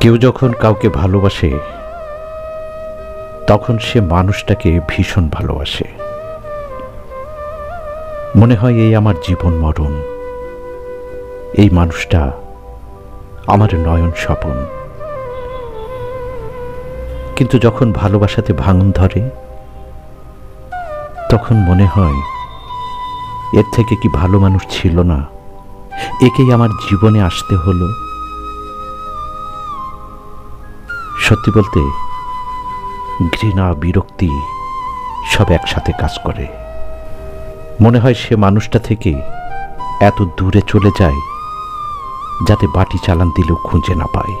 কেউ যখন কাউকে ভালোবাসে, তখন সে মানুষটাকে ভীষণ ভালোবাসে। মনে হয় এই আমার জীবন মরণ, এই মানুষটা আমার নয়ন স্বপন। কিন্তু যখন ভালোবাসাতে ভাঙন ধরে, তখন মনে হয় এর থেকে কি ভালো মানুষ ছিল না? একেই আমার জীবনে আসতে হলো। সত্যি বলতে, ঘৃণা, বিরক্তি সব একসাথে কাজ করে। মনে হয় সে মানুষটা থেকে এত দূরে চলে যায় যাতে বাটি চালান দিলেও খুঁজে না পায়।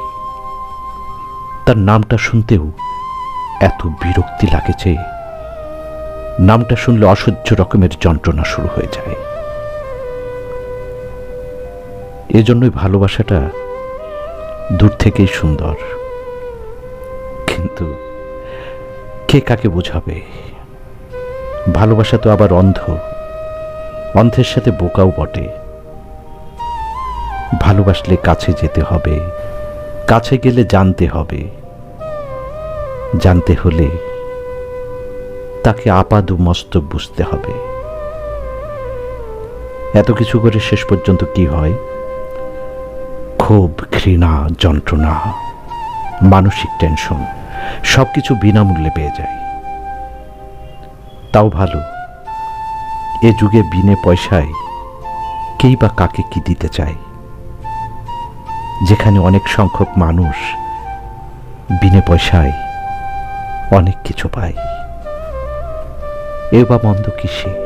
তার নামটা শুনতেও এত বিরক্তি লাগে যে নামটা শুনলে অসহ্য রকমের যন্ত্রণা শুরু হয়ে যায়। এজন্যই ভালোবাসাটা দূর থেকেই সুন্দর। কিন্তু কে কাকে বোঝাবে? ভালোবাসা তো আবার অন্ধ। অন্ধের সাথে বোকাও বটে। ভালোবাসলে কাছে যেতে হবে। কাছে গেলে জানতে হবে। জানতে হলে তাকে আপাদু মস্তক বুঝতে হবে। এত কিছু করে শেষ পর্যন্ত কি হয়? ক্ষোভ, ঘৃণা, যন্ত্রণা, মানসিক টেনশন। সব কিছু বিনামূল্যে পেয়ে যায়। তাও ভালো, এ যুগে বিনে পয়সায় কেই বা কাকে কি দিতে চায়? যেখানে অনেক সংখ্যক মানুষ বিনে পয়সায় অনেক কিছু পায়। এ বা মন্দ কিসে?